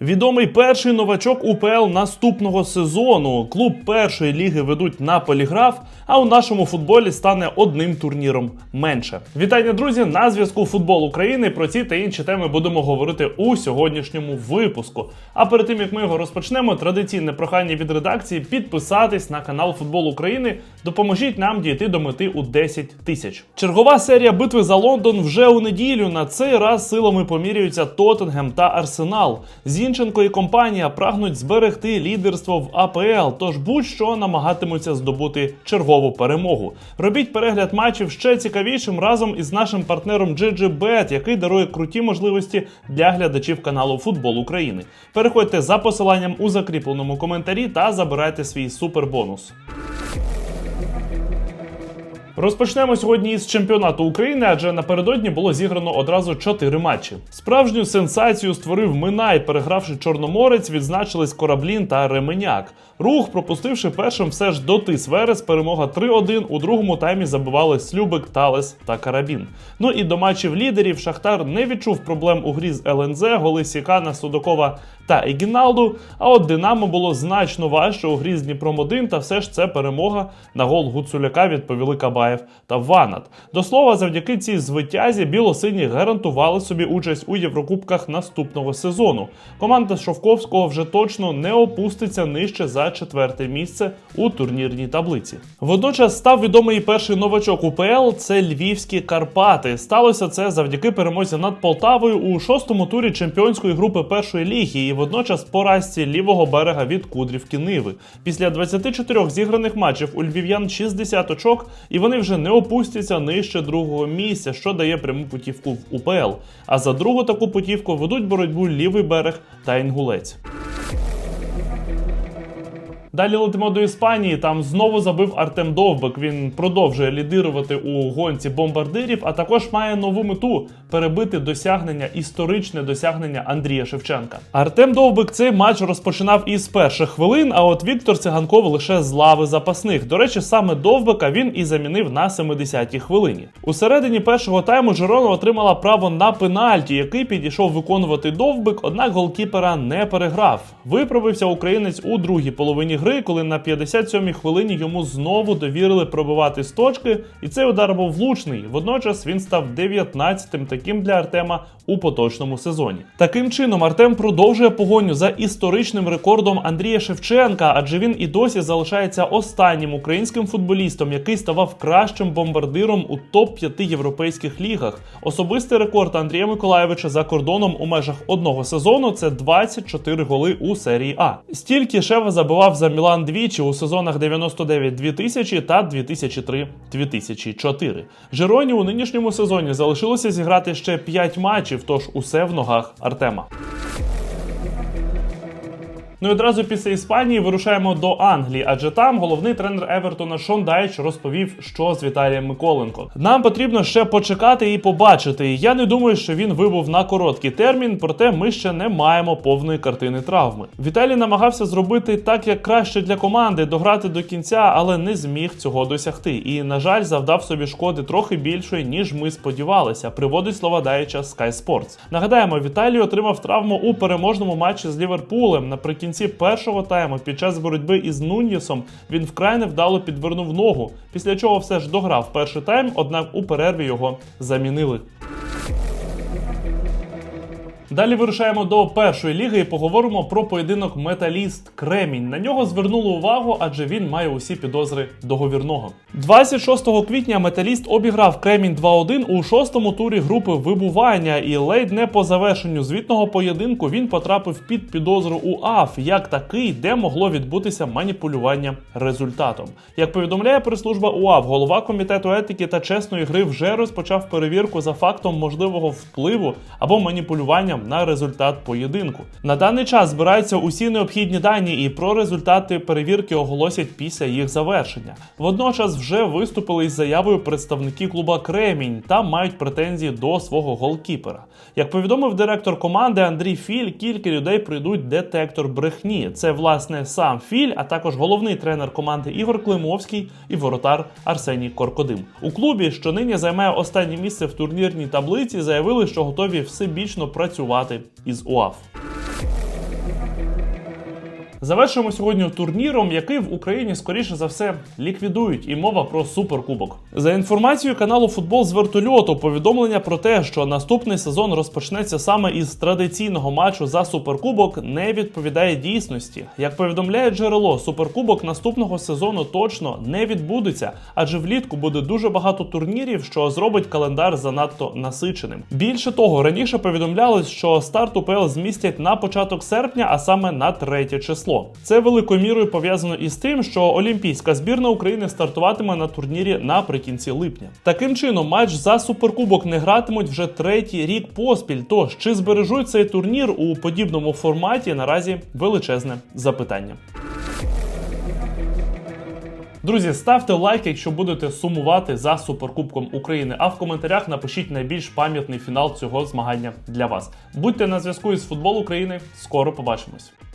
Відомий перший новачок УПЛ наступного сезону. Клуб першої ліги ведуть на поліграф, а у нашому футболі стане одним турніром менше. Вітання, друзі! На зв'язку Футбол України. Про ці та інші теми будемо говорити у сьогоднішньому випуску. А перед тим як ми його розпочнемо, традиційне прохання від редакції підписатись на канал Футбол України. Допоможіть нам дійти до мети у 10 тисяч. Чергова серія битви за Лондон вже у неділю. На цей раз силами поміряються Тоттенгем та Арсенал. Зінченко і компанія прагнуть зберегти лідерство в АПЛ, тож будь-що намагатимуться здобути чергову перемогу. Робіть перегляд матчів ще цікавішим разом із нашим партнером GGBet, який дарує круті можливості для глядачів каналу Футбол України. Переходьте за посиланням у закріпленому коментарі та забирайте свій супербонус. Розпочнемо сьогодні із чемпіонату України, адже напередодні було зіграно одразу чотири матчі. Справжню сенсацію створив Минай, перегравши Чорноморець, відзначились Кораблін та Ременяк. Рух, пропустивши першим все ж дотис Верес, перемога 3-1. У другому таймі забивали Слюбик, Талес та Карабін. Ну і до матчів лідерів Шахтар не відчув проблем у грі з ЛНЗ, голи Сікана, Судокова та Егіналду. А от Динамо було значно важче у грі з Дніпром 1 та все ж це перемога на гол Гуцуляка відповіли Кабаєв та Ванат. До слова, завдяки цій звитязі білосині гарантували собі участь у Єврокубках наступного сезону. Команда Шовковського вже точно не опуститься нижче за четверте місце у турнірній таблиці. Водночас став відомий перший новачок УПЛ це Львівські Карпати. Сталося це завдяки перемозі над Полтавою у шостому турі чемпіонської групи першої ліги і водночас поразці лівого берега від Кудрівки Ниви. Після 24 зіграних матчів у львів'ян 60 очок, і вони вже не опустяться нижче другого місця, що дає пряму путівку в УПЛ. А за другу таку путівку ведуть боротьбу лівий берег та інгулець. Далі летимо до Іспанії. Там знову забив Артем Довбик. Він продовжує лідирувати у гонці бомбардирів, а також має нову мету перебити досягнення, історичне досягнення Андрія Шевченка. Артем Довбик цей матч розпочинав із перших хвилин. А от Віктор Циганков лише з лави запасних. До речі, саме Довбика він і замінив на 70-й хвилині. У середині першого тайму Жирона отримала право на пенальті, який підійшов виконувати Довбик, однак голкіпера не переграв. Виправився українець у другій половині гри, коли на 57-й хвилині йому знову довірили пробивати з точки, і цей удар був влучний. Водночас він став 19-тим таким для Артема у поточному сезоні. Таким чином, Артем продовжує погоню за історичним рекордом Андрія Шевченка, адже він і досі залишається останнім українським футболістом, який ставав кращим бомбардиром у топ-5 європейських лігах. Особистий рекорд Андрія Миколаєвича за кордоном у межах одного сезону це 24 голи у серії А. Стільки Шева забивав за Мілан двічі у сезонах 99-2000 та 2003-2004. Жероні у нинішньому сезоні залишилося зіграти ще 5 матчів, тож усе в ногах Артема. Ну і одразу після Іспанії вирушаємо до Англії, адже там головний тренер Евертона Шон Дайч розповів, що з Віталієм Миколенко. Нам потрібно ще почекати і побачити. Я не думаю, що він вибув на короткий термін, проте ми ще не маємо повної картини травми. Віталій намагався зробити так, як краще для команди, дограти до кінця, але не зміг цього досягти. І, на жаль, завдав собі шкоди трохи більшої, ніж ми сподівалися. Приводить слова Дайча Sky Sports. Нагадаємо, Віталій отримав травму у переможному матчі з Ліверпулем наприкінці кінці першого тайму під час боротьби із Нуньєсом він вкрай невдало підвернув ногу, після чого все ж дограв перший тайм, однак у перерві його замінили. Далі вирушаємо до першої ліги і поговоримо про поєдинок Металіст Кремінь. На нього звернули увагу, адже він має усі підозри договірного. 26 квітня Металіст обіграв Кремінь 2-1 у шостому турі групи вибування, і ледь не по завершенню звітного поєдинку він потрапив під підозру у АФ, як такий, де могло відбутися маніпулювання результатом. Як повідомляє прес-служба УАФ, голова комітету етики та чесної гри вже розпочав перевірку за фактом можливого впливу або маніпулювання на результат поєдинку. На даний час збираються усі необхідні дані, і про результати перевірки оголосять після їх завершення. Водночас вже виступили із заявою представники клуба Кремінь та мають претензії до свого голкіпера. Як повідомив директор команди Андрій Філь, кілька людей пройдуть детектор брехні. Це власне сам Філь, а також головний тренер команди Ігор Климовський і воротар Арсеній Коркодим. У клубі, що нині займає останнє місце в турнірній таблиці, заявили, що готові всебічно працювати із УАФ. Завершуємо сьогодні турніром, який в Україні скоріше за все ліквідують, і мова про суперкубок. За інформацією каналу Футбол з вертольоту, повідомлення про те, що наступний сезон розпочнеться саме із традиційного матчу за суперкубок, не відповідає дійсності. Як повідомляє джерело, суперкубок наступного сезону точно не відбудеться, адже влітку буде дуже багато турнірів, що зробить календар занадто насиченим. Більше того, раніше повідомлялось, що старт УПЛ змістять на початок серпня, а саме на третє число. Це великою мірою пов'язано із тим, що Олімпійська збірна України стартуватиме на турнірі наприкінці липня. Таким чином, матч за суперкубок не гратимуть вже третій рік поспіль. Тож чи збережуть цей турнір у подібному форматі? Наразі величезне запитання. Друзі, ставте лайк, якщо будете сумувати за суперкубком України. А в коментарях напишіть найбільш пам'ятний фінал цього змагання для вас. Будьте на зв'язку із футбол України. Скоро побачимось.